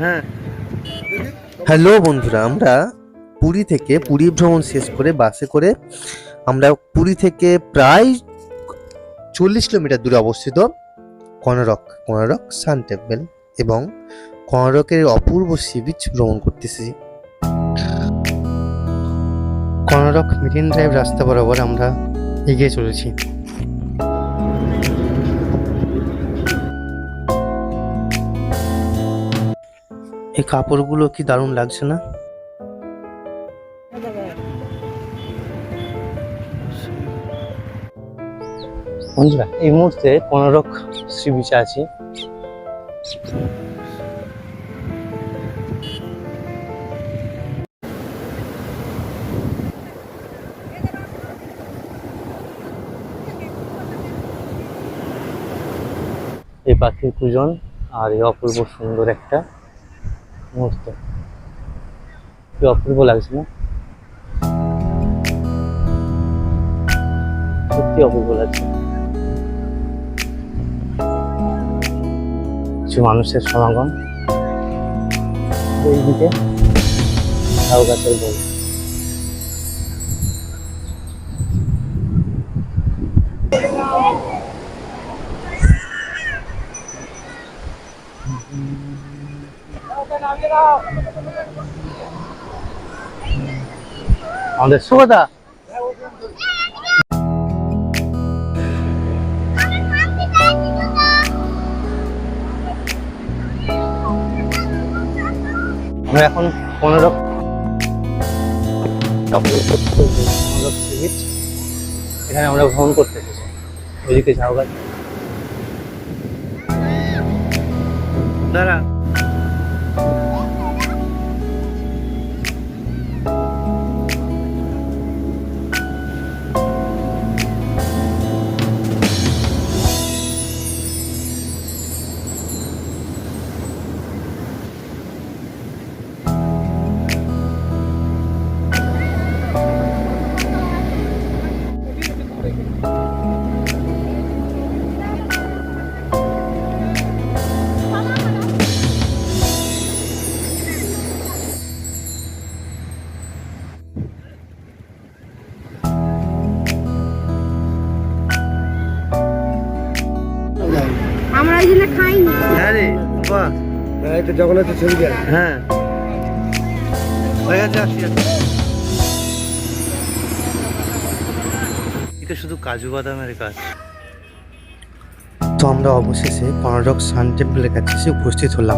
হ্যাঁ। হ্যালো বন্ধুরা, আমরা পুরী থেকে পুরী ভ্রমণ শেষ করে বাসে করে আমরা পুরী থেকে প্রায় চল্লিশ কিলোমিটার দূরে অবস্থিত কনরক কনরক সান টেম্পল এবং কনরকের অপূর্ব সি বিচ ভ্রমণ করতেছি। কনরক মেরিন ড্রাইভ রাস্তা বরাবর আমরা এগিয়ে চলেছি। এই কাপড়গুলো কি দারুণ লাগছে না? বন্ধুরা, এই মুহূর্তে কোনরক সি বিচে আছি। এই পাখির পূজন আর এই অপূর্ব সুন্দর একটা মুহূর্ত কি অপূর্ব লাগছে না? সত্যি অপূর্ব লাগছে। কিছু মানুষের সমাগম। এইদিকে লাউ গাছের বই আমাদের সুগদা আমরা এখন পনেরো এখানে আমরা ভ্রমণ করতে এসেছি। ওইদিকে ঝাউ গাছ ওই জন্য খাইনি। হ্যাঁ রে বাহ এটা জগন্নাথের ছবি দেয় হ্যাঁ। হয়ে গেছে আসি আসি। এটা শুধু কাজু বাদামের গাছ। তো আমরা অবশেষে কর্ণাটক সান টেম্পলের কাছে এসে উপস্থিত হলাম।